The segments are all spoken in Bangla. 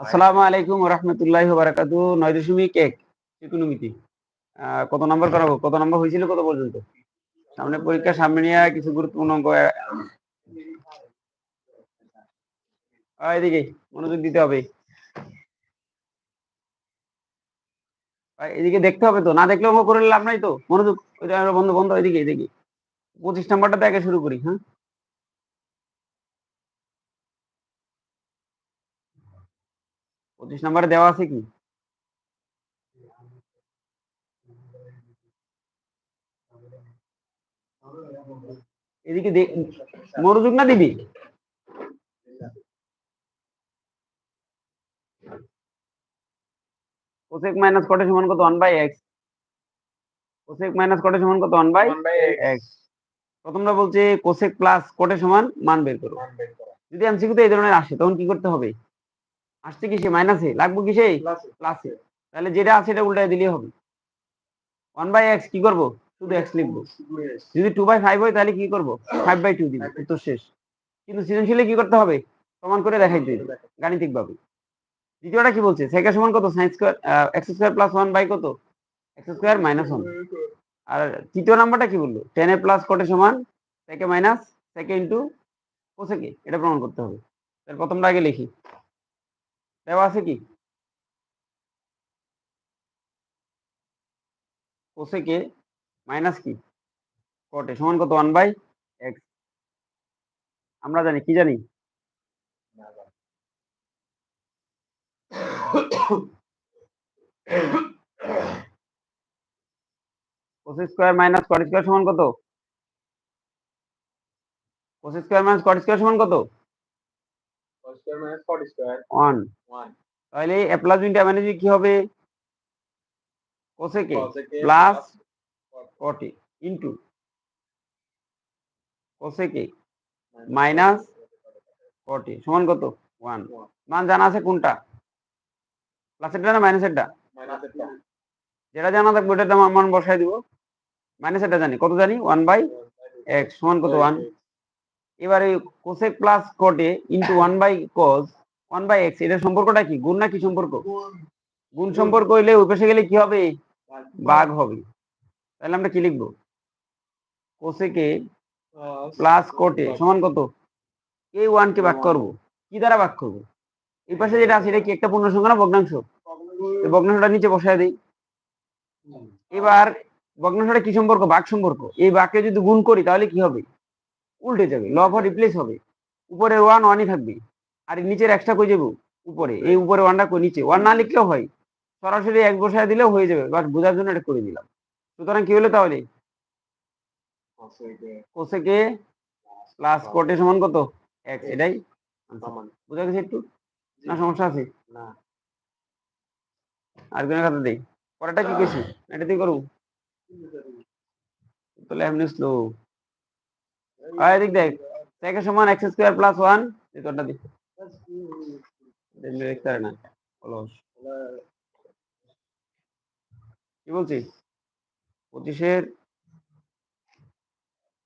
আসসালামু আলাইকুম রহমতুল্লাহ বারাকাতু নয় কত নম্বর করাবো কত নম্বর হয়েছিল কত পর্যন্ত সামনে পরীক্ষা সামনে নিয়ে কিছু গুরুত্বপূর্ণ অঙ্ক এদিকে মনোযোগ দিতে হবে এদিকে দেখতে হবে তো না দেখলে অঙ্ক করে লাভ নাই তো মনোযোগ ওইটা বন্ধ বন্ধ এদিকে এদিকে পঁচিশ নাম্বারটা দেখে শুরু করি হ্যাঁ পঁচিশ নাম্বারে দেওয়া আছে কি? এদিকে মনোযোগ না দিবি? কোসেক মাইনাস কটে সমান কত? One by X cosec minus কটে সমান কত? ওয়ান বাই এক্স প্রথমটা বলছে কোসেক প্লাস কোটে সমান মান বের করো। যদি এমসিকিউতে এই ধরনের আসে, তখন কি করতে হবে? আসছে কিসে মাইনাসে? লাগবো কিসে প্লাসে তাহলে যেটা আছে এটা উল্টায় দিলেই হবে। ওয়ান বাই এক্স কি করব? শুধু এক্স লিখব। যদি টু বাই ফাইভ হয় তাহলে কি করব? ফাইভ বাই টু দিব। উত্তর শেষ। কিন্তু সৃজনশীলে কি করতে হবে? প্রমাণ করে দেখাইতে হবে গাণিতিক ভাবে দ্বিতীয়টা কি বলছে? সেকা সমান কত? Sine square X square plus one by কত? এক্স স্কোয়ার মাইনাস ওয়ান আর তৃতীয় নাম্বারটা কি বলল? টেন এ প্লাস কটে সমান সেকে মাইনাস সেকে ইন্টু কোসেকে এটা প্রমাণ করতে হবে। তাহলে প্রথমটা আগে লিখি। দেওয়া আছে কি? কোসেকে মাইনাস কি? কটে, সমান কত? ওয়ান বাই এক্স আমরা জানি, কি জানি? Cosec square minus cot square সমান কত? Cosec square minus cot square সমান কত স্কয়ার মাইনাস 40 স্কয়ার ওয়ান 1 তাহলে এ প্লাস বিটা মানে কি হবে? কোসেকে প্লাস কটে ইন্টু কোসেকে মাইনাস কটে সমান কত? ওয়ান মান জানা আছে কোনটা? প্লাসেরটা না মাইনাসেরটা মাইনাস এটা যেটা জানা থাকবে ওটার মান- মান বসাই দিব। মাইনাসেরটা জানি। কত জানি? ওয়ান বাই এক্স সমান কত? ওয়ান এবারে cosec plus কটে into one by cos one by X এটার সম্পর্কটা কি? গুণ না কি সম্পর্ক? গুণ সম্পর্ক হইলে ওই গেলে কি হবে? বাঘ হবে। তাহলে আমরা কি লিখব? কোসেকে প্লাস কোটে সমান কত? এই ওয়ান কে ভাগ করব। কি দ্বারা ভাগ করব? এই পাশে যেটা আছে, এটা কি একটা পূর্ণ সংখ্যা না ভগ্নাংশ? ভগ্নাংশটা নিচে বসায় দিই। এবার ভগ্নাংশটা কি সম্পর্ক? ভাগ সম্পর্ক। এই বাক্যে যদি গুণ করি, তাহলে কি হবে? উল্টে যাবে লভ রিপ্লেস হবে। উপরে ওয়ান ওয়ানই থাকবে। আর নিচের এক্সট্রা কই যাব? উপরে। এই উপরে ওয়ানটা কই? নিচে। ওয়ান না লিখলেও হয়। সরাসরি এক বসায় দিলেও হয়ে যাবে। বাট বোঝার জন্য এটা করে দিলাম। সুতরাং কি হলো তাহলে? কোসেকে। প্লাস কোটে সমান কত? এক। এটাই? বোঝা গেছে একটু? না সমস্যা আছে? না। আর কোনো কথা দেই? পরেরটা কি কইছি? এটা তুই করু তাহলে এমনি স্লো আর এদিক দেখ। থেকে সমান এক্স স্কোয়ার প্লাস ওয়ান এই তোরটা দি দেখতে না? কি বলছি পঁচিশের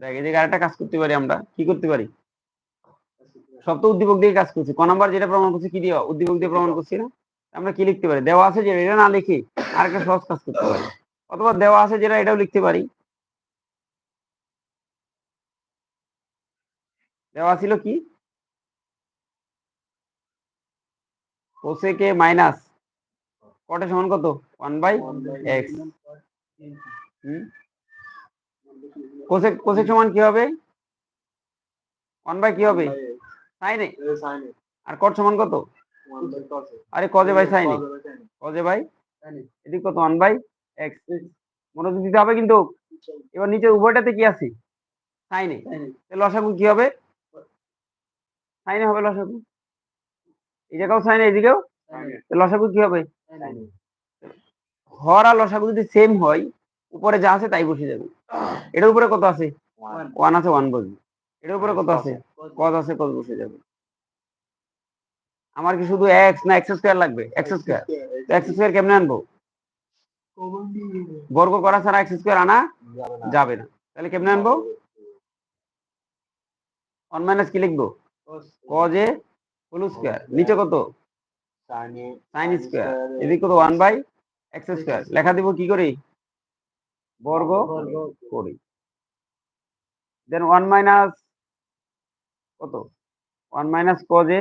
দেখ, এদিকে আরেকটা কাজ করতে পারি আমরা। কি করতে পারি? সব উদ্দীপক দিয়ে কাজ করছি। ক নাম্বার যেটা প্রমাণ করছি, কি দিয়ে? উদ্দীপক দিয়ে প্রমাণ করছি না? আমরা কি লিখতে পারি? দেওয়া আছে যে এটা না লিখে আর একটা সহজ কাজ করতে পারি। অথবা দেওয়া আছে যেটা, এটাও লিখতে পারি। দেওয়া ছিল কি? কোসেকে মাইনাস কটে সমান কত? One by X cosec cosec সমান কি হবে? ওয়ান বাই কি হবে? সাইনে আর কট সমান কত? আরে কজে বাই সাইনে কজে বাই এদিক কত? ওয়ান বাই এক্স মনোযোগ দিতে হবে কিন্তু এবার নিচে উভয়টাতে কি আছে? সাইনে লসাগু কি হবে? সাইনে হবে লসাগু। এই জায়গাও সাইনে এদিকেও লসাগু কি হবে? হর আর লসাগু যদি সেম হয় উপরে যা আছে তাই বসে যাবে। এটার উপরে কত আছে? ওয়ান আছে ওয়ান বসবে। এটার উপরে কত আছে? কত আছে কত বসে যাবে। আমার কি শুধু এক্স না এক্স স্কোয়ার লাগবে? এক্স স্কোয়ার এক্স স্কোয়ার কেমনে আনব? বর্গ করা ছাড়া এক্স স্কোয়ার আনা যাবে না। তাহলে কেমনে আনব? ওয়ান মাইনাস কি লিখব? কজ এ হোল স্কোয়ার নিচে কত? সাইন স্কোয়ার এদিকে কত? ওয়ান বাই এক্স স্কোয়ার লেখা দিব কি করি? বর্গ করি। দেন ওয়ান মাইনাস কত? One minus cos a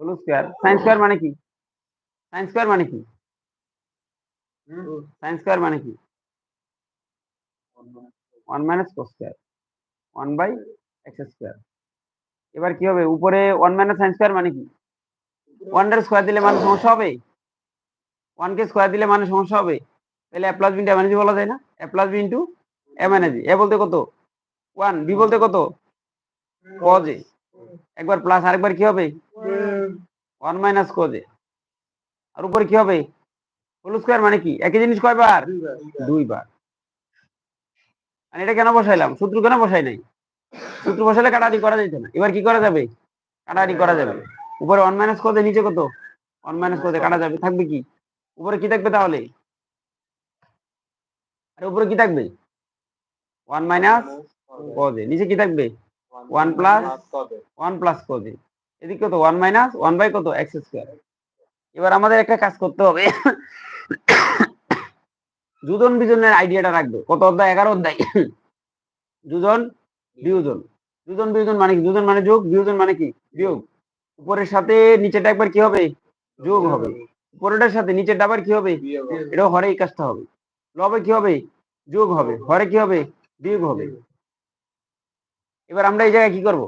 whole square sine square মানে কি? সাইন স্কোয়ার মানে কি? সাইন স্কোয়ার মানে কি? One minus cos square one by X square এবার কি হবে? উপরে ওয়ান মাইনাস সাইন স্কোয়ার মানে কি? ওয়ানের স্কোয়ার দিলে মানে সমস্যা হবে? ওয়ান কে স্কোয়ার দিলে মানে সমস্যা হবে? তাহলে এ প্লাস বিনটা এমএনজি বলা যায় না? এ প্লাস বি ইন্টু এমএনজি এ বলতে কত? ওয়ান বি বলতে কত? কজ একবার প্লাস আরেকবার কি হবে? ওয়ান মাইনাস কজ আর উপরে কি হবে? হোল স্কোয়ার মানে কি? একই জিনিস কয়বার? দুইবার। আর এটা কেন বসাইলাম? সূত্র কেন বসাই নাই? সূত্র বসাইলে কাটাকাটি করা যেত না। এবার কি করা যাবে? কাটাকাটি করা যাবে। উপরে ওয়ান মাইনাস কত নিচে কত? ওয়ান মাইনাস কত কাটা যাবে। থাকবে কি? উপরে কি থাকবে তাহলে? আর উপরে কি থাকবে? ওয়ান মাইনাস কজে নিচে কি থাকবে? One plus ওয়ান প্লাস কজে এদিকে কত? ওয়ান মাইনাস ওয়ান বাই কত? এক্স স্কোয়ার এবার আমাদের একটা কাজ করতে হবে। দুজন বিজনের আইডিয়াটা রাখবে। কত অধ্যায়? এগারো অধ্যায়। দুজন বিয়োজন। দুজন বিয়োজন মানে কি? দুজন মানে যোগ বিয়োজন মানে কি? বিয়োগ। উপরের সাথে নিচেটা একবার কি হবে? যোগ হবে। উপরেটার সাথে নিচেরটা আবার কি হবে? এটা হরে এই কাজটা হবে। লবে কি হবে? যোগ হবে। হরে কি হবে? বিয়োগ হবে। এবার আমরা এই জায়গায় কি করব?